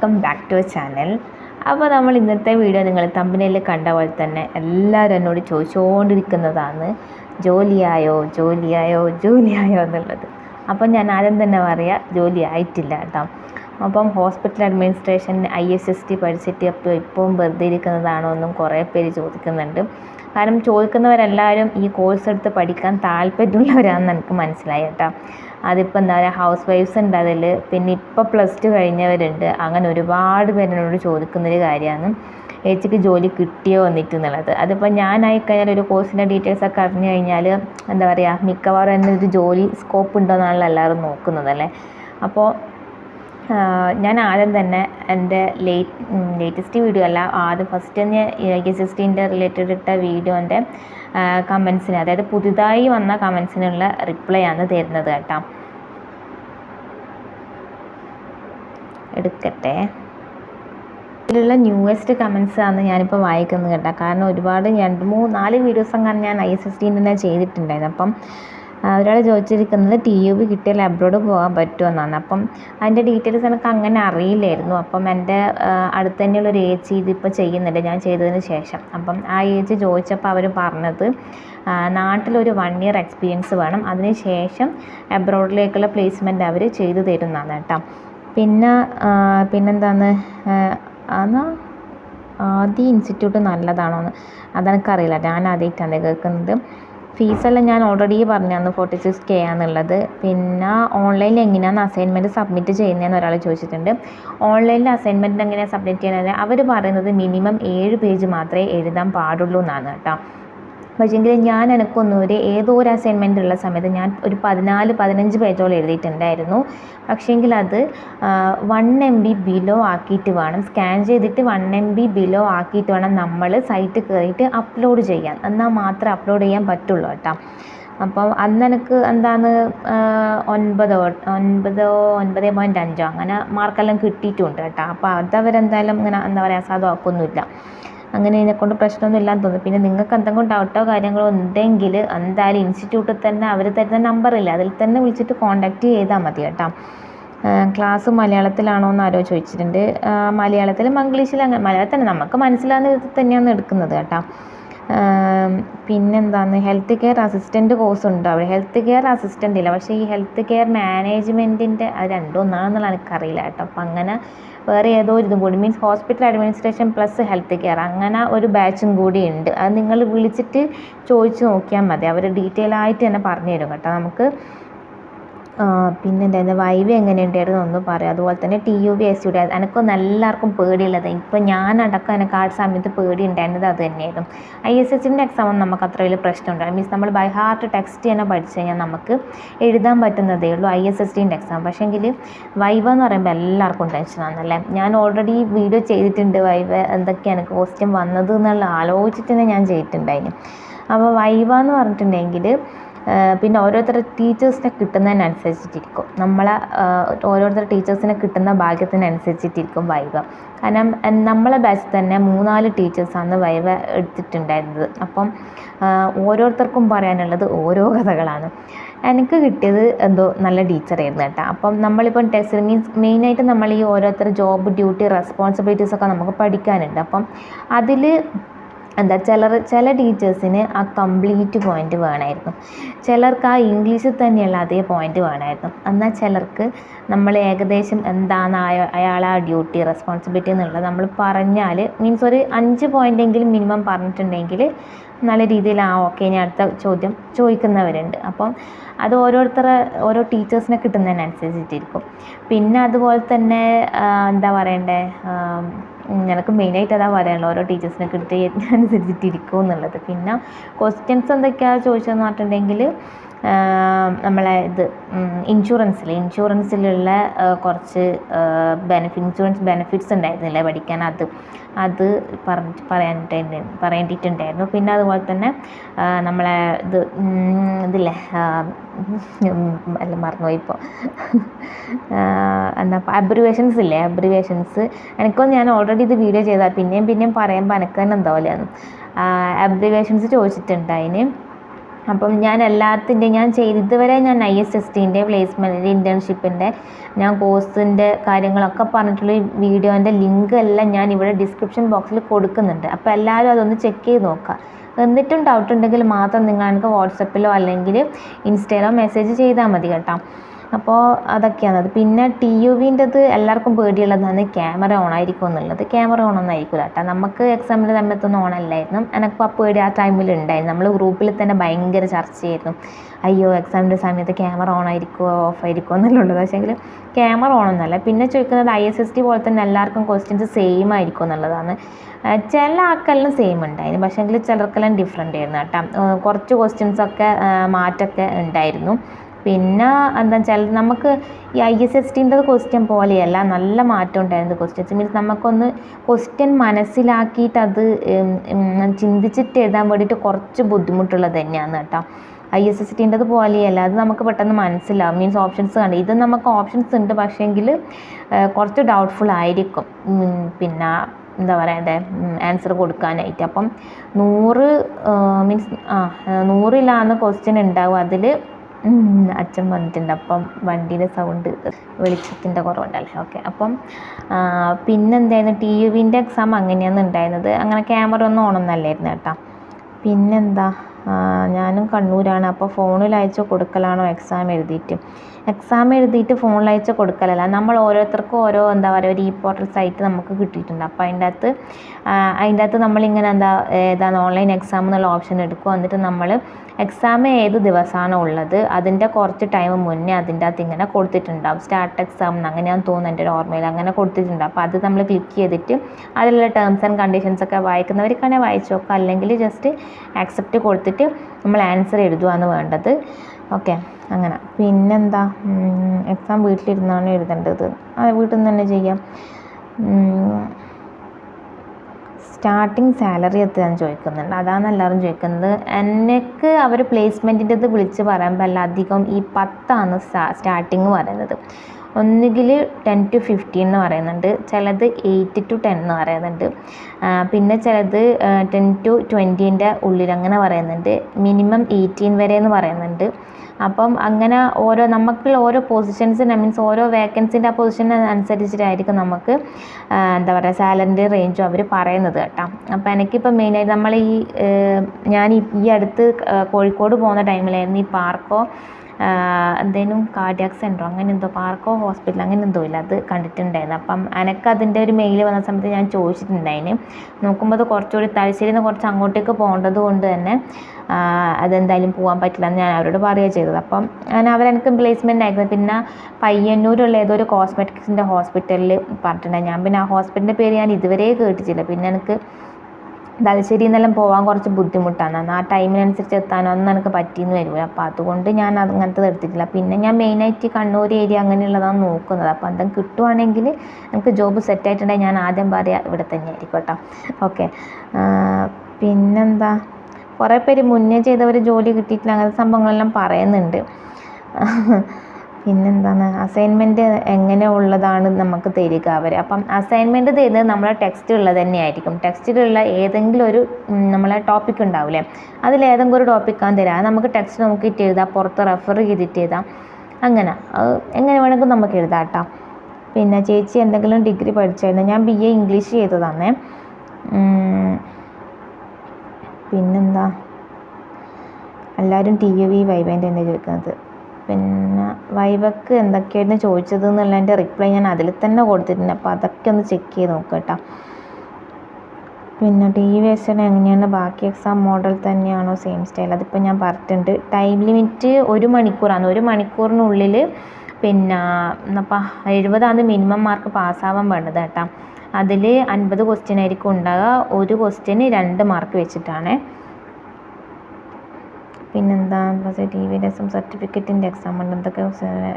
Welcome back to channel. അപ്പോൾ നമ്മൾ ഇന്നത്തെ വീഡിയോ നിങ്ങൾ തമ്പനയിൽ കണ്ട പോലെ തന്നെ എല്ലാവരും എന്നോട് ചോദിച്ചുകൊണ്ടിരിക്കുന്നതാണ് ജോലിയായോ ജോലിയായോ ജോലിയായോ എന്നുള്ളത്. അപ്പം ഞാൻ ആദ്യം തന്നെ പറയാം ജോലി ആയിട്ടില്ല കേട്ടോ. അപ്പം hospital administration I S S T പഠിച്ചിട്ട് അപ്പോൾ ഇപ്പം വെറുതെ ഇരിക്കുന്നതാണോ എന്നും കുറേ പേര് ചോദിക്കുന്നുണ്ട്. കാരണം ചോദിക്കുന്നവരെല്ലാവരും ഈ കോഴ്സ് എടുത്ത് പഠിക്കാൻ താല്പര്യമുള്ളവരാണെന്ന് എനിക്ക് മനസ്സിലായി കേട്ടോ. അതിപ്പോൾ എന്താ പറയുക ഹൗസ് വൈഫ്സ് ഉണ്ട് അതിൽ പിന്നെ ഇപ്പോൾ പ്ലസ് ടു കഴിഞ്ഞവരുണ്ട്. അങ്ങനെ ഒരുപാട് പേര് എന്നോട് ചോദിക്കുന്നൊരു കാര്യമാണ് ചേച്ചിക്ക് ജോലി കിട്ടിയോ? എന്നിട്ട് എന്നുള്ളത് അതിപ്പോൾ ഞാനായി കഴിഞ്ഞാൽ ഒരു കോഴ്സിന്റെ ഡീറ്റെയിൽസ് ഒക്കെ അറിഞ്ഞു കഴിഞ്ഞാൽ എന്താ പറയുക മിക്കവാറും തന്നെ ഒരു ജോലി സ്കോപ്പ് ഉണ്ടോ എന്നാണല്ലോ എല്ലാവരും നോക്കുന്നതല്ലേ അപ്പോൾ ഞാൻ ആദ്യം തന്നെ എന്റെ ലേറ്റ് ലേറ്റസ്റ്റ് വീഡിയോ അല്ല ആദ്യം ഫസ്റ്റ് തന്നെ എസ് എസ് റിലേറ്റഡ് ഇട്ട വീഡിയോന്റെ കമൻസിന് അതായത് പുതുതായി വന്ന കമൻസിനുള്ള റിപ്ലൈ ആണ് തരുന്നത് കേട്ടോ. എടുക്കട്ടെ. ഇതിലുള്ള ന്യൂവസ്റ്റ് കമൻസ് ആണ് ഞാനിപ്പോൾ വായിക്കുന്നത് കേട്ടോ. കാരണം ഒരുപാട് രണ്ട് മൂന്ന് നാല് വീഡിയോസ് അങ്ങനെ ഞാൻ ഐ എസ് എസ് ടീന്റെ ചെയ്തിട്ടുണ്ടായിരുന്നു. അപ്പം ഒരാൾ ചോദിച്ചിരിക്കുന്നത് ടി യു ബി കിട്ടിയാൽ അബ്രോഡ് പോകാൻ പറ്റുമെന്നാണ്. അപ്പം അതിന്റെ ഡീറ്റെയിൽസ് എനിക്ക് അങ്ങനെ അറിയില്ലായിരുന്നു. അപ്പം എന്റെ അടുത്ത് തന്നെയുള്ള ഒരു ഏച്ചി ഇതിപ്പോൾ ചെയ്യുന്നുണ്ട്. ഞാൻ ചെയ്തതിന് ശേഷം. അപ്പം ആ ഏച്ചി ചോദിച്ചപ്പോൾ അവർ പറഞ്ഞത് നാട്ടിലൊരു വൺ ഇയർ എക്സ്പീരിയൻസ് വേണം. അതിന് ശേഷം അബ്രോഡിലേക്കുള്ള പ്ലേസ്മെന്റ് അവർ ചെയ്തു തരുന്നതാണ് കേട്ടോ. പിന്നെ പിന്നെന്താന്ന് എന്നാൽ ആദ്യ ഇൻസ്റ്റിറ്റ്യൂട്ട് നല്ലതാണോ എന്ന് അതെനിക്കറിയില്ല. ഞാൻ ആദ്യമായിട്ടാണ് കേൾക്കുന്നത്. ഫീസെല്ലാം ഞാൻ ഓൾറെഡി പറഞ്ഞാണ് ഫോർട്ടി സിക്സ് കെ ആണെന്നുള്ളത് പിന്നെ ഓൺലൈനിൽ എങ്ങനെയാണ് അസൈൻമെന്റ് സബ്മിറ്റ് ചെയ്യുന്നതെന്ന് ഒരാൾ ചോദിച്ചിട്ടുണ്ട്. ഓൺലൈനിൽ അസൈൻമെന്റ് എങ്ങനെയാണ് സബ്മിറ്റ് ചെയ്യുന്നത് അവർ പറയുന്നത് മിനിമം ഏഴ് പേജ് മാത്രമേ എഴുതാൻ പാടുള്ളൂ എന്നാണ് കേട്ടോ. പക്ഷേങ്കിൽ ഞാൻ എനിക്കൊന്നും ഒരു ഏതോ ഒരു അസൈൻമെന്റ് ഉള്ള സമയത്ത് ഞാൻ ഒരു പതിനാല് പതിനഞ്ച് പേജോളം എഴുതിയിട്ടുണ്ടായിരുന്നു. പക്ഷേങ്കിൽ അത് വൺ എം ബി ബിലോ ആക്കിയിട്ട് വേണം. സ്കാൻ ചെയ്തിട്ട് വൺ എം ബി ബിലോ ആക്കിയിട്ട് വേണം നമ്മൾ സൈറ്റ് കയറിയിട്ട് അപ്ലോഡ് ചെയ്യാൻ. എന്നാൽ മാത്രമേ അപ്ലോഡ് ചെയ്യാൻ പറ്റുള്ളൂ കേട്ടോ. അപ്പോൾ അന്ന് എനിക്ക് എന്താണ് ഒൻപതോ ഒൻപതോ ഒൻപത് പോയിന്റ് അഞ്ചോ അങ്ങനെ മാർക്കെല്ലാം കിട്ടിയിട്ടുണ്ട് കേട്ടോ. അപ്പോൾ അതവരെന്തായാലും ഇങ്ങനെ എന്താ പറയുക അസാധുവാക്കൊന്നുമില്ല അങ്ങനെ ഇതിനെക്കൊണ്ട് പ്രശ്നമൊന്നും ഇല്ലാന്ന് തോന്നുന്നു. പിന്നെ നിങ്ങൾക്ക് എന്തെങ്കിലും ഡൗട്ടോ കാര്യങ്ങളോ ഉണ്ടെങ്കിൽ എന്തായാലും ഇൻസ്റ്റിറ്റ്യൂട്ടിൽ തന്നെ അവർ തരുന്ന നമ്പറില്ല അതിൽ തന്നെ വിളിച്ചിട്ട് കോൺടാക്റ്റ് ചെയ്താൽ മതി കേട്ടോ. ക്ലാസ് മലയാളത്തിലാണോ എന്ന് ആരോ ചോദിച്ചിട്ടുണ്ട്. മലയാളത്തിലും ഇംഗ്ലീഷിലും അങ്ങനെ മലയാളത്തിൽ തന്നെ നമുക്ക് മനസ്സിലാകുന്ന വിധത്തിൽ തന്നെയാണ് എടുക്കുന്നത് കേട്ടോ. പിന്നെന്താണ്? ഹെൽത്ത് കെയർ അസിസ്റ്റന്റ് കോഴ്സ് ഉണ്ട് അവിടെ. ഹെൽത്ത് കെയർ അസിസ്റ്റന്റ് ഇല്ല. പക്ഷേ ഈ ഹെൽത്ത് കെയർ മാനേജ്മെന്റിന്റെ അത് രണ്ടും ഒന്നാണെന്നുള്ള എനിക്കറിയില്ല കേട്ടോ. അപ്പം അങ്ങനെ വേറെ ഏതോ ഒരു ഇതും കൂടി. Means hospital administration plus health care അങ്ങനെ ഒരു ബാച്ചും കൂടി ഉണ്ട്. അത് നിങ്ങൾ വിളിച്ചിട്ട് ചോദിച്ച് നോക്കിയാൽ മതി. അവർ ഡീറ്റെയിൽ ആയിട്ട് തന്നെ പറഞ്ഞു തരും കേട്ടോ. നമുക്ക് പിന്നെ എന്തായിരുന്നു വൈവി എങ്ങനെയുണ്ടായിരുന്നു ഒന്ന് പറയാം. അതുപോലെ തന്നെ ടി യു ബി എസ് യുടെ എനിക്ക് എല്ലാവർക്കും പേടിയുള്ളത്. ഇപ്പം ഞാനടക്കം എനിക്ക് ആ സമയത്ത് പേടി ഉണ്ടായിരുന്നത് അത് തന്നെയായിരുന്നു. ഐ എസ് എസിന്റെ എക്സാം നമുക്ക് അത്ര വലിയ പ്രശ്നം ഉണ്ടായിരുന്നു മീൻസ് നമ്മൾ ബൈ ഹാർട്ട് ടെക്സ്റ്റ് തന്നെ പഠിച്ചു കഴിഞ്ഞാൽ നമുക്ക് എഴുതാൻ പറ്റുന്നതേ ഉള്ളൂ ഐ എസ് എസ് ടിന്റെ എക്സാം പക്ഷേങ്കിൽ വൈവ എന്ന് പറയുമ്പോൾ എല്ലാവർക്കും ടെൻഷനാണല്ലേ ഞാൻ ഓൾറെഡി വീഡിയോ ചെയ്തിട്ടുണ്ട് വൈവ എന്തൊക്കെയാണ് ക്വസ്റ്റ്യൻ വന്നത് എന്നുള്ള ആലോചിച്ചിട്ട് തന്നെ ഞാൻ ചെയ്തിട്ടുണ്ടായിരുന്നു അപ്പോൾ വൈവ എന്ന് പറഞ്ഞിട്ടുണ്ടെങ്കിൽ പിന്നെ ഓരോരുത്തർ ടീച്ചേഴ്സിനെ കിട്ടുന്നതിനനുസരിച്ചിട്ടിരിക്കും. നമ്മളെ ഓരോരുത്തർ ടീച്ചേഴ്സിനെ കിട്ടുന്ന ഭാഗ്യത്തിനനുസരിച്ചിട്ടിരിക്കും വൈവ. കാരണം നമ്മളെ ബാച്ച് തന്നെ മൂന്നാൽ ടീച്ചേഴ്സാണ് വൈവ എടുത്തിട്ടുണ്ടായിരുന്നത്. അപ്പം ഓരോരുത്തർക്കും പറയാനുള്ളത് ഓരോ കഥകളാണ്. എനിക്ക് കിട്ടിയത് എന്തോ നല്ല ടീച്ചറായിരുന്നു കേട്ടോ. അപ്പം നമ്മളിപ്പം ടെസ്റ്റ് മീൻസ് മെയിനായിട്ട് നമ്മൾ ഈ ഓരോരുത്തർ ജോബ് ഡ്യൂട്ടി റെസ്പോൺസിബിലിറ്റീസ് ഒക്കെ നമുക്ക് പഠിക്കാനുണ്ട്. അപ്പം അതിൽ എന്താ ചിലർ ചില ടീച്ചേഴ്സിന് ആ കംപ്ലീറ്റ് പോയിന്റ് വേണമായിരുന്നു. ചിലർക്ക് ആ ഇംഗ്ലീഷിൽ തന്നെയുള്ള അതേ പോയിന്റ് വേണമായിരുന്നു. എന്നാൽ ചിലർക്ക് നമ്മൾ ഏകദേശം എന്താണ് അയാൾ ആ ഡ്യൂട്ടി റെസ്പോൺസിബിലിറ്റി എന്നുള്ളത് നമ്മൾ പറഞ്ഞാൽ മീൻസ് ഒരു അഞ്ച് പോയിന്റെങ്കിലും മിനിമം പറഞ്ഞിട്ടുണ്ടെങ്കിൽ നല്ല രീതിയിൽ ആ ഓക്കെ ഇനി അടുത്ത ചോദ്യം ചോദിക്കുന്നവരുണ്ട്. അപ്പം അത് ഓരോരുത്തരെ ഓരോ ടീച്ചേഴ്സിനെ കിട്ടുന്നതിനനുസരിച്ചിട്ടിരിക്കും. പിന്നെ അതുപോലെ തന്നെ എന്താ പറയണ്ടേ എനിക്ക് മെയിനായിട്ട് അതാ പറയാനുള്ളത്. ഓരോ ടീച്ചേഴ്സിനെ കിട്ടി അനുസരിച്ചിട്ടിരിക്കും എന്നുള്ളത്. പിന്നെ ക്വസ്റ്റ്യൻസ് എന്തൊക്കെയാണ് ചോദിച്ചതെന്ന് പറഞ്ഞിട്ടുണ്ടെങ്കിൽ നമ്മളെ ഇത് ഇൻഷുറൻസിൽ ഇൻഷുറൻസിലുള്ള കുറച്ച് ബെനിഫിറ്റ് ഇൻഷുറൻസ് ബെനിഫിറ്റ്സ് ഉണ്ടായിരുന്നില്ലേ പഠിക്കാൻ? അത് അത് പറഞ്ഞിട്ട് പറയാനിട്ടുണ്ട് പറയേണ്ടിയിട്ടുണ്ടായിരുന്നു. പിന്നെ അതുപോലെ തന്നെ നമ്മളെ ഇത് ഇതില്ലേ അല്ല മറന്നുപോയി ഇപ്പോൾ എന്താ അബ്രിവേഷൻസ് ഇല്ലേ? അബ്രിവേഷൻസ് എനിക്കൊന്ന് ഞാൻ ഓൾറെഡി ഇത് വീഡിയോ ചെയ്താൽ പിന്നെയും പിന്നെയും പറയുമ്പോൾ എനിക്ക് തന്നെ എന്താ പോലെയാണ് അബ്രിവേഷൻസ് ചോദിച്ചിട്ടുണ്ട് അതിന് അപ്പം ഞാൻ എല്ലാത്തിന്റെ ഞാൻ ചെയ്ത് ഇതുവരെ ഞാൻ ഐ എസ് എസ് ടീന്റെ പ്ലേസ്മെന്റിന്റെ ഇന്റേൺഷിപ്പിന്റെ ഞാൻ കോഴ്സിന്റെ കാര്യങ്ങളൊക്കെ പറഞ്ഞിട്ടുള്ള വീഡിയോന്റെ ലിങ്ക് എല്ലാം ഞാൻ ഇവിടെ ഡിസ്ക്രിപ്ഷൻ ബോക്സിൽ കൊടുക്കുന്നുണ്ട്. അപ്പോൾ എല്ലാവരും അതൊന്ന് ചെക്ക് ചെയ്ത് നോക്കുക. എന്നിട്ടും ഡൗട്ട് ഉണ്ടെങ്കിൽ മാത്രം നിങ്ങൾ എനിക്ക് വാട്സപ്പിലോ അല്ലെങ്കിൽ ഇൻസ്റ്റയിലോ മെസ്സേജ് ചെയ്താൽ മതി കേട്ടോ. അപ്പോൾ അതൊക്കെയാണ്. അത് പിന്നെ ടി യു വിന്റെത് എല്ലാവർക്കും പേടിയുള്ളതാണ് ക്യാമറ ഓൺ ആയിരിക്കും എന്നുള്ളത്. ക്യാമറ ഓൺ ഒന്നും ആയിരിക്കില്ല കേട്ടോ. നമുക്ക് എക്സാമിന്റെ സമയത്തൊന്നും ഓൺ അല്ലായിരുന്നു എനിക്ക് ആ പേടി ആ ടൈമിൽ ഉണ്ടായിരുന്നു. നമ്മൾ ഗ്രൂപ്പിൽ തന്നെ ഭയങ്കര ചർച്ചയായിരുന്നു. അയ്യോ എക്സാമിന്റെ സമയത്ത് ക്യാമറ ഓൺ ആയിരിക്കുമോ ഓഫ് ആയിരിക്കുമോ എന്നുള്ളത് പക്ഷേങ്കിൽ ക്യാമറ ഓൺ ഒന്നല്ല പിന്നെ ചോദിക്കുന്നത് ഐ എസ് എസ് ടി പോലെ തന്നെ എല്ലാവർക്കും ക്വസ്റ്റ്യൻസ് സെയിം ആയിരിക്കും എന്നുള്ളതാണ്. ചില ആൾക്കെല്ലാം സെയിം ഉണ്ടായിരുന്നു. പക്ഷേങ്കിൽ ചിലർക്കെല്ലാം ഡിഫറെന്റ് ആയിരുന്നു കേട്ടോ. കുറച്ച് ക്വസ്റ്റ്യൻസൊക്കെ മാറ്റമൊക്കെ ഉണ്ടായിരുന്നു. പിന്നെ എന്താ വെച്ചാൽ നമുക്ക് ഈ ഐ എസ് എസ് ടീന്റെ ക്വസ്റ്റ്യൻ പോലെയല്ല നല്ല മാറ്റം ഉണ്ടായിരുന്നു ക്വസ്റ്റ്യൻസ് മീൻസ് നമുക്കൊന്ന് ക്വസ്റ്റ്യൻ മനസ്സിലാക്കിയിട്ട് അത് ചിന്തിച്ചിട്ട് എഴുതാൻ വേണ്ടിയിട്ട് കുറച്ച് ബുദ്ധിമുട്ടുള്ളത് തന്നെയാണ് കേട്ടോ. ഐ എസ് എസ് ടീന്റെ പോലെയല്ല അത് നമുക്ക് പെട്ടെന്ന് മനസ്സിലാവും. മീൻസ് ഓപ്ഷൻസ് കണ്ട്. ഇത് നമുക്ക് ഓപ്ഷൻസ് ഉണ്ട് പക്ഷേങ്കിൽ കുറച്ച് ഡൗട്ട്ഫുൾ ആയിരിക്കും. പിന്നെ എന്താ പറയണ്ടേ? ആൻസർ കൊടുക്കാനായിട്ട്. അപ്പം നൂറ് മീൻസ് ആ നൂറിലാണ് ക്വസ്റ്റ്യൻ ഉണ്ടാവും അതിൽ അച്ഛൻ വന്നിട്ടുണ്ട്. അപ്പം വണ്ടിയുടെ സൗണ്ട് വെളിച്ചത്തിന്റെ കുറവുണ്ടല്ലേ ഓക്കെ അപ്പം പിന്നെ പിന്നെന്തായിരുന്നു? ടി വിന്റെ എക്സാം അങ്ങനെയാണ് ഉണ്ടായിരുന്നത്. അങ്ങനെ ക്യാമറ ഒന്നും ഓണൊന്നല്ലായിരുന്നു കേട്ടോ. പിന്നെന്താ? ഞാനും കണ്ണൂരാണ്. അപ്പോൾ ഫോണിൽ അയച്ചു കൊടുക്കലാണോ എക്സാം എഴുതിയിട്ട്? എക്സാം എഴുതിയിട്ട് ഫോണിൽ അയച്ച് കൊടുക്കലല്ല. നമ്മൾ ഓരോരുത്തർക്കും ഓരോ എന്താ പറയുക ഒരു ഇ പോർട്ടൽ സൈറ്റ് നമുക്ക് കിട്ടിയിട്ടുണ്ട്. അപ്പോൾ അതിന്റെ അകത്ത് അതിന്റെ അകത്ത് നമ്മളിങ്ങനെ എന്താ ഏതാണ് ഓൺലൈൻ എക്സാം എന്നുള്ള ഓപ്ഷൻ എടുക്കും എന്നിട്ട് നമ്മൾ എക്സാം ഏത് ദിവസമാണ് ഉള്ളത് അതിന്റെ കുറച്ച് ടൈം മുന്നേ അതിന്റെ അകത്ത് ഇങ്ങനെ കൊടുത്തിട്ടുണ്ടാവും. സ്റ്റാർട്ട് എക്സാം എന്ന് തോന്നുന്നത് തോന്നുന്നു എന്റെ ഒരു ഓർമ്മയിൽ. അങ്ങനെ കൊടുത്തിട്ടുണ്ട്. അപ്പോൾ അത് നമ്മൾ ക്ലിക്ക് ചെയ്തിട്ട് അതിലുള്ള ടേംസ് ആൻഡ് കണ്ടീഷൻസ് ഒക്കെ വായിക്കുന്നവർക്കാണെങ്കിൽ വായിച്ചു നോക്കുക. അല്ലെങ്കിൽ ജസ്റ്റ് ആക്സെപ്റ്റ് കൊടുത്തിട്ട് നമ്മൾ ആൻസർ എഴുതുകയാണ് വേണ്ടത്. ഓക്കെ അങ്ങനെ. പിന്നെന്താ? എക്സാം വീട്ടിലിരുന്നാണ് എഴുതേണ്ടത്. അത് വീട്ടിൽ നിന്ന് തന്നെ ചെയ്യാം. സ്റ്റാർട്ടിങ് സാലറി എത്രയാണെന്ന് ചോദിക്കുന്നുണ്ട്. അതാണ് എല്ലാവരും ചോദിക്കുന്നത്. എനിക്ക് അവർ പ്ലേസ്മെന്റിന്റെത് വിളിച്ച് പറയുമ്പോൾ അല്ല അധികം ഈ പത്താണ് സ്റ്റാർട്ടിങ് പറയുന്നത്. ഒന്നുകിൽ ടെൻ ടു ഫിഫ്റ്റീൻ എന്ന് പറയുന്നുണ്ട്. ചിലത് എയ്റ്റ് ടു ടെൻ എന്ന് പറയുന്നുണ്ട്. പിന്നെ ചിലത് ടെൻ ടു ട്വന്റീന്റെ ഉള്ളിൽ അങ്ങനെ പറയുന്നുണ്ട്. മിനിമം എയ്റ്റീൻ വരെ എന്ന് പറയുന്നുണ്ട്. അപ്പം അങ്ങനെ ഓരോ നമുക്കുള്ള ഓരോ പൊസിഷൻസിന് മീൻസ് ഓരോ വേക്കൻസിന്റെ ആ പൊസിഷൻ അനുസരിച്ചിട്ടായിരിക്കും നമുക്ക് എന്താ പറയുക സാലറിന്റെ റേഞ്ചും അവർ പറയുന്നത് കേട്ടോ. അപ്പോൾ എനിക്കിപ്പോൾ മെയിനായിട്ട് നമ്മൾ ഈ ഞാൻ ഈ അടുത്ത് കോഴിക്കോട് പോകുന്ന ടൈമിലായിരുന്നു ഈ പാർക്കോ എന്തേലും കാർഡിയാക് സെന്ററോ അങ്ങനെ എന്തോ പാർക്കോ ഹോസ്പിറ്റൽ അങ്ങനെ എന്തോ ഇല്ല. അത് കണ്ടിട്ടുണ്ടായിരുന്നു. അപ്പം എനിക്ക് അതിന്റെ ഒരു മെയിൽ വന്ന സമയത്ത് ഞാൻ ചോദിച്ചിട്ടുണ്ടായിന്. നോക്കുമ്പോൾ അത് കുറച്ചുകൂടി തലശ്ശേരിയിൽ നിന്ന് കുറച്ച് അങ്ങോട്ടേക്ക് പോകേണ്ടത് കൊണ്ട് തന്നെ അതെന്തായാലും പോകാൻ പറ്റില്ല എന്ന് ഞാൻ അവരോട് പറയുക ചെയ്തത്. അപ്പം അങ്ങനെ അവരെനിക്ക് പ്ലേസ്മെന്റ് ആയിരുന്നു. പിന്നെ പയ്യന്നൂരുള്ള ഏതോ ഒരു കോസ്മെറ്റിക്സിന്റെ ഹോസ്പിറ്റലിൽ പറഞ്ഞിട്ടുണ്ടായി. ഞാൻ പിന്നെ ആ ഹോസ്പിറ്റലിന്റെ പേര് ഞാൻ ഇതുവരെ കേട്ടിട്ടില്ല. പിന്നെ എനിക്ക് തലശ്ശേരിയിൽ നിന്നെല്ലാം പോകാൻ കുറച്ച് ബുദ്ധിമുട്ടാണ്. ആ ടൈമിനനുസരിച്ച് എത്താനോ ഒന്നും എനിക്ക് പറ്റിയെന്ന് വരുമല്ലോ അപ്പോൾ അതുകൊണ്ട് ഞാൻ അങ്ങനത്തത് അങ്ങനത്തെ എടുത്തിട്ടില്ല. പിന്നെ ഞാൻ മെയിനായിട്ട് കണ്ണൂർ ഏരിയ അങ്ങനെയുള്ളതാണ് നോക്കുന്നത്. അപ്പോൾ എന്തെങ്കിലും കിട്ടുവാണെങ്കിൽ നമുക്ക് ജോബ് സെറ്റ് ആയിട്ടുണ്ടെങ്കിൽ ഞാൻ ആദ്യം പറയുക ഇവിടെ തന്നെ ആയിരിക്കും കേട്ടോ ഓക്കെ പിന്നെന്താ? കുറേ പേര് മുന്നേ ചെയ്തവർ ജോലി കിട്ടിയിട്ടില്ല. അങ്ങനത്തെ സംഭവങ്ങളെല്ലാം പറയുന്നുണ്ട്. പിന്നെന്താണ്? അസൈൻമെന്റ് എങ്ങനെ ഉള്ളതാണ് നമുക്ക് തരിക അവർ അപ്പം അസൈൻമെന്റ് തരുന്നത് നമ്മളെ ടെക്സ്റ്റ് ഉള്ളത് തന്നെയായിരിക്കും. ടെക്സ്റ്റിലുള്ള ഏതെങ്കിലും ഒരു നമ്മളെ ടോപ്പിക് ഉണ്ടാവില്ലേ? അതിൽ ഏതെങ്കിലും ഒരു ടോപ്പിക്കാണ് തരിക. അത് നമുക്ക് ടെക്സ്റ്റ് നമുക്ക് നോക്കിയിട്ട് എഴുതാം. പുറത്ത് റെഫർ ചെയ്തിട്ട് എഴുതാം. അങ്ങനെ. എങ്ങനെ വേണമെങ്കിലും നമുക്ക് എഴുതാം കേട്ടോ. പിന്നെ ചേച്ചി എന്തെങ്കിലും ഡിഗ്രി പഠിച്ചായിരുന്നു? ഞാൻ ബി എ ഇംഗ്ലീഷ് ചെയ്തതാണേ. പിന്നെന്താ? എല്ലാവരും ടി യു വി വൈബൈന്റെ തന്നെ ചോദിക്കുന്നത്. പിന്നെ വൈബക്ക് എന്തൊക്കെയായിരുന്നു ചോദിച്ചത് എന്നുള്ളതിന്റെ റിപ്ലൈ ഞാൻ അതിൽ തന്നെ കൊടുത്തിട്ടുണ്ട്. അപ്പോൾ അതൊക്കെ ഒന്ന് ചെക്ക് ചെയ്ത് നോക്കുക കേട്ടോ. പിന്നെ ടി വി എക്സാം എങ്ങനെയാണ്? ബാക്കി എക്സാം മോഡൽ തന്നെയാണോ? സെയിം സ്റ്റൈൽ അതിപ്പോൾ ഞാൻ പറഞ്ഞിട്ടുണ്ട്. ടൈം ലിമിറ്റ് ഒരു മണിക്കൂറാണ്. ഒരു മണിക്കൂറിനുള്ളിൽ പിന്നെ എന്നപ്പോൾ എഴുപതാണ് മിനിമം മാർക്ക് പാസ്സാവാൻ വേണ്ടത് കേട്ടോ. അതിൽ അൻപത് ക്വസ്റ്റ്യൻ ആയിരിക്കും ഉണ്ടാകുക ഒരു ക്വസ്റ്റ്യന് രണ്ട് മാർക്ക് വെച്ചിട്ടാണ്. പിന്നെന്താ പക്ഷേ ടി വിയുടെ എക്സാം സർട്ടിഫിക്കറ്റിന്റെ എക്സാം ഉണ്ട്. എന്തൊക്കെ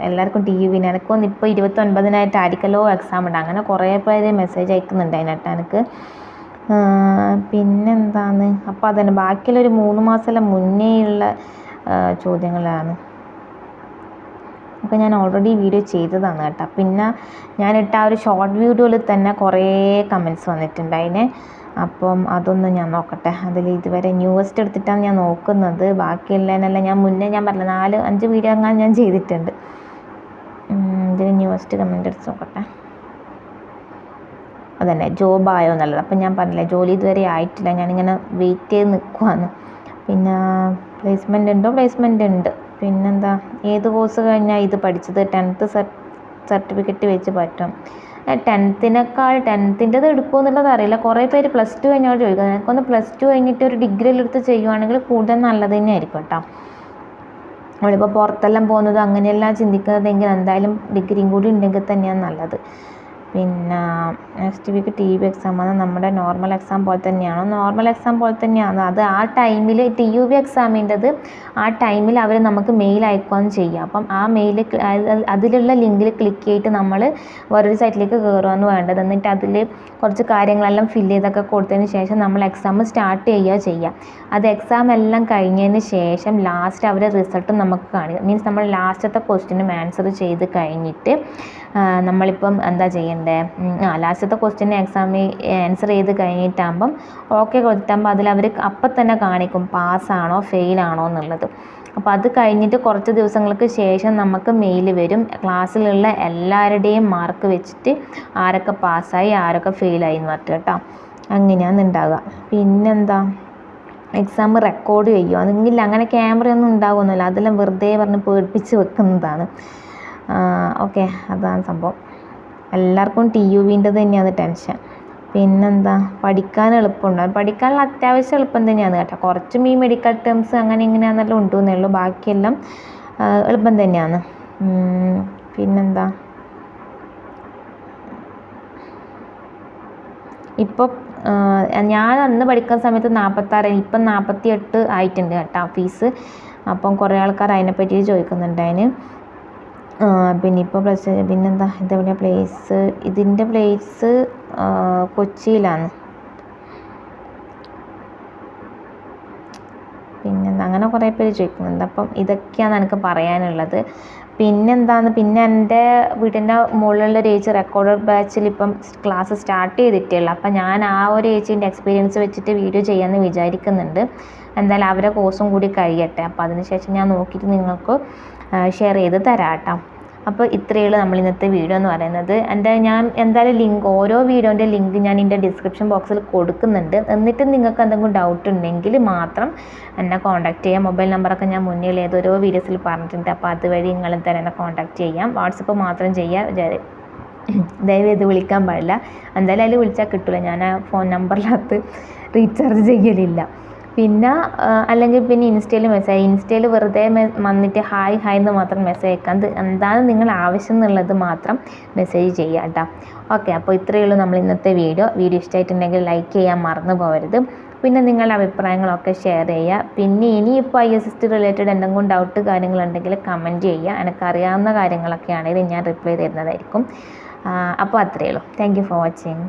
എല്ലാവർക്കും ടി വിന് എനിക്കൊന്ന് ഇപ്പോൾ ഇരുപത്തൊൻപതിനായിട്ട് ആയിരിക്കലോ എക്സാം ഉണ്ട്. അങ്ങനെ കുറേ പേര് മെസ്സേജ് അയക്കുന്നുണ്ട് അതിനകത്ത് എനിക്ക്. പിന്നെന്താണ്? അപ്പോൾ അതന്നെ. ബാക്കിയുള്ളൊരു മൂന്ന് മാസമെല്ലാം മുന്നേയുള്ള ചോദ്യങ്ങളാണ്. അപ്പോൾ ഞാൻ ഓൾറെഡി വീഡിയോ ചെയ്തതാണ് കേട്ടോ. പിന്നെ ഞാനിട്ട ആ ഒരു ഷോർട്ട് വീഡിയോയിൽ തന്നെ കുറേ കമൻസ് വന്നിട്ടുണ്ട്. അതിന് അപ്പം അതൊന്ന് ഞാൻ നോക്കട്ടെ. അതിൽ ഇതുവരെ ന്യൂവസ്റ്റ് എടുത്തിട്ടാണ് ഞാൻ നോക്കുന്നത്. ബാക്കിയുള്ളതിനെല്ലാം ഞാൻ മുന്നേ ഞാൻ പറഞ്ഞ നാല് അഞ്ച് വീഡിയോ അങ്ങനെ ഞാൻ ചെയ്തിട്ടുണ്ട്. ഇതിൽ ന്യൂവസ്റ്റ് കമന്റ് എടുത്ത് നോക്കട്ടെ. അതന്നെ ആയോ എന്നുള്ളത്. അപ്പം ഞാൻ പറഞ്ഞില്ല ജോലി ഇതുവരെ ആയിട്ടില്ല. ഞാനിങ്ങനെ വെയിറ്റ് ചെയ്ത് നിൽക്കുവാണ് പിന്നെ പ്ലേസ്മെന്റ് ഉണ്ടോ? പ്ലേസ്മെന്റ് ഉണ്ട്. പിന്നെന്താ ഏത് കോഴ്സ് കഴിഞ്ഞാൽ ഇത് പഠിച്ചത്? ടെൻത്ത് സർട്ടിഫിക്കറ്റ് വെച്ച് പറ്റും. ടെൻത്തിനേക്കാൾ ടെൻത്തിന്റെത് എടുക്കുമോ എന്നുള്ളത് അറിയില്ല. കുറേ പേര് പ്ലസ് ടു കഴിഞ്ഞാൽ ചോദിക്കുന്നത് എനിക്കൊന്ന് പ്ലസ് ടു കഴിഞ്ഞിട്ട് ഒരു ഡിഗ്രി എടുത്ത് ചെയ്യുവാണെങ്കിൽ കൂടുതൽ നല്ലത് തന്നെയായിരിക്കും കേട്ടോ. നമ്മളിപ്പോൾ പുറത്തെല്ലാം പോകുന്നത് അങ്ങനെയെല്ലാം ചിന്തിക്കുന്നതെങ്കിൽ എന്തായാലും ഡിഗ്രിയും കൂടി ഉണ്ടെങ്കിൽ തന്നെയാണ് നല്ലത്. പിന്നെ next week T V exam ആണ്. നമ്മുടെ നോർമൽ എക്സാം പോലെ തന്നെയാണ്. നോർമൽ എക്സാം പോലെ തന്നെയാണ്. അത് ആ ടൈമിൽ ടി യു വി എക്സാമിന്റെത് ആ ടൈമിൽ അവർ നമുക്ക് മെയിൽ അയക്കുകയും ചെയ്യുക അപ്പം ആ മെയിൽ അതിലുള്ള ലിങ്കിൽ ക്ലിക്ക് ചെയ്തിട്ട് നമ്മൾ വേറൊരു സൈറ്റിലേക്ക് കയറുകയാണ് വേണ്ടത്. എന്നിട്ട് അതിൽ കുറച്ച് കാര്യങ്ങളെല്ലാം ഫില്ല് ചെയ്തൊക്കെ കൊടുത്തതിന് ശേഷം നമ്മൾ എക്സാം സ്റ്റാർട്ട് ചെയ്യുക ചെയ്യുക. അത് എക്സാം എല്ലാം കഴിഞ്ഞതിന് ശേഷം ലാസ്റ്റ് അവരെ റിസൾട്ട് നമുക്ക് കാണിക്കുക മീൻസ് നമ്മൾ ലാസ്റ്റത്തെ ക്വസ്റ്റിനും ആൻസർ ചെയ്ത് കഴിഞ്ഞിട്ട് നമ്മളിപ്പം എന്താ ചെയ്യണ്ടേ? ആ ലാസ്റ്റത്തെ ക്വസ്റ്റ്യൻ എക്സാമിൽ ആൻസർ ചെയ്ത് കഴിഞ്ഞിട്ടാകുമ്പം ഓക്കെ കൊടുത്താകുമ്പോൾ അതിൽ അവർ അപ്പം തന്നെ കാണിക്കും പാസ്സാണോ ഫെയിലാണോ എന്നുള്ളത്. അപ്പോൾ അത് കഴിഞ്ഞിട്ട് കുറച്ച് ദിവസങ്ങൾക്ക് ശേഷം നമുക്ക് മെയിൽ വരും. ക്ലാസ്സിലുള്ള എല്ലാവരുടെയും മാർക്ക് വെച്ചിട്ട് ആരൊക്കെ പാസ്സായി ആരൊക്കെ ഫെയിലായി എന്ന് പറഞ്ഞിട്ട് കേട്ടോ. അങ്ങനെയാണ് ഉണ്ടാകുക പിന്നെന്താ? എക്സാം റെക്കോർഡ് ചെയ്യുമോ അതെങ്കിൽ അങ്ങനെ ക്യാമറയൊന്നും ഉണ്ടാകുമൊന്നുമില്ല അതെല്ലാം വെറുതെ പറഞ്ഞ് പേടിപ്പിച്ച് വെക്കുന്നതാണ്. ഓക്കെ അതാണ് സംഭവം. എല്ലാവർക്കും ടി യു വിന്റെ തന്നെയാണ് ടെൻഷൻ. പിന്നെന്താ? പഠിക്കാൻ എളുപ്പമുണ്ട്. പഠിക്കാനുള്ള അത്യാവശ്യം എളുപ്പം തന്നെയാണ് കേട്ടോ. കുറച്ചും ഈ മെഡിക്കൽ ടേംസ് അങ്ങനെ ഇങ്ങനെയാണെന്നെല്ലാം ഉണ്ടെന്നേ ഉള്ളൂ ബാക്കിയെല്ലാം എളുപ്പം തന്നെയാണ്. പിന്നെന്താ? ഇപ്പോൾ ഞാൻ അന്ന് പഠിക്കുന്ന സമയത്ത് നാൽപ്പത്താറ് ഇപ്പം നാൽപ്പത്തി എട്ട് ആയിട്ടുണ്ട് കേട്ടോ ഫീസ്. അപ്പം കുറേ ആൾക്കാർ അതിനെപ്പറ്റി ചോദിക്കുന്നുണ്ട് അതിന്. പിന്നെ ഇപ്പോൾ പ്ലസ് പിന്നെന്താ ഇതെവിടെയാണ് പ്ലേസ് ഇതിന്റെ പ്ലേസ് കൊച്ചിയിലാണ്. പിന്നെന്താ അങ്ങനെ കുറേ പേര് ചോദിക്കുന്നുണ്ട്. അപ്പം ഇതൊക്കെയാണ് എനിക്ക് പറയാനുള്ളത്. പിന്നെന്താന്ന് പിന്നെ എന്റെ വീടിന്റെ മുകളിലുള്ള ഒരു ഏച്ചി റെക്കോർഡർ ബാച്ചിൽ ഇപ്പം ക്ലാസ് സ്റ്റാർട്ട് ചെയ്തിട്ടേ ഉള്ളൂ അപ്പം ഞാൻ ആ ഒരു ഏച്ചിന്റെ എക്സ്പീരിയൻസ് വെച്ചിട്ട് വീഡിയോ ചെയ്യാമെന്ന് വിചാരിക്കുന്നുണ്ട്. എന്തായാലും അവരെ കോഴ്സും കൂടി കഴിയട്ടെ. അപ്പോൾ അതിനുശേഷം ഞാൻ നോക്കിയിട്ട് നിങ്ങൾക്ക് ഷെയർ ചെയ്ത് തരാട്ടോ. അപ്പോൾ ഇത്രയേ ഉള്ളൂ നമ്മൾ ഇന്നത്തെ വീഡിയോ എന്ന് പറയുന്നത്. എന്റെ ഞാൻ എന്തായാലും ലിങ്ക് ഓരോ വീഡിയോന്റെ ലിങ്ക് ഞാൻ എന്റെ ഡിസ്ക്രിപ്ഷൻ ബോക്സിൽ കൊടുക്കുന്നുണ്ട്. എന്നിട്ട് നിങ്ങൾക്ക് എന്തെങ്കിലും ഡൗട്ട് ഉണ്ടെങ്കിൽ മാത്രം എന്നെ കോൺടാക്ട് ചെയ്യാം. മൊബൈൽ നമ്പറൊക്കെ ഞാൻ മുന്നിൽ ഓരോ വീഡിയോസിൽ പറഞ്ഞിട്ടുണ്ട്. അപ്പോൾ അതുവഴി നിങ്ങൾ തന്നെ എന്നെ കോൺടാക്ട് ചെയ്യാം. വാട്സപ്പ് മാത്രം ചെയ്യാം. ദയവേത് വിളിക്കാൻ പാടില്ല. എന്തായാലും അതിൽ വിളിച്ചാൽ കിട്ടില്ല ഞാൻ ആ ഫോൺ നമ്പറിനകത്ത് റീചാർജ് ചെയ്യലില്ല. പിന്നെ അല്ലെങ്കിൽ പിന്നെ ഇൻസ്റ്റയിൽ മെസ്സേജ് ഇൻസ്റ്റയിൽ വെറുതെ വന്നിട്ട് ഹായ് ഹായ് എന്ന് മാത്രം മെസ്സേജ് അയക്കാം എന്താണ് നിങ്ങൾ ആവശ്യം എന്നുള്ളത് മാത്രം മെസ്സേജ് ചെയ്യുക കേട്ടോ. ഓക്കെ അപ്പോൾ ഇത്രയേ ഉള്ളൂ നമ്മൾ ഇന്നത്തെ വീഡിയോ വീഡിയോ ഇഷ്ടമായിട്ടുണ്ടെങ്കിൽ ലൈക്ക് ചെയ്യാൻ മറന്നു പോകരുത്. പിന്നെ നിങ്ങളുടെ അഭിപ്രായങ്ങളൊക്കെ ഷെയർ ചെയ്യുക. പിന്നെ ഇനിയിപ്പോൾ I S S T related എന്തെങ്കിലും ഡൗട്ട് കാര്യങ്ങളുണ്ടെങ്കിൽ കമന്റ് ചെയ്യുക. എനിക്കറിയാവുന്ന കാര്യങ്ങളൊക്കെ ആണെങ്കിൽ ഞാൻ റിപ്ലൈ തരുന്നതായിരിക്കും. അപ്പോൾ അത്രയേ ഉള്ളൂ. Thank you for watching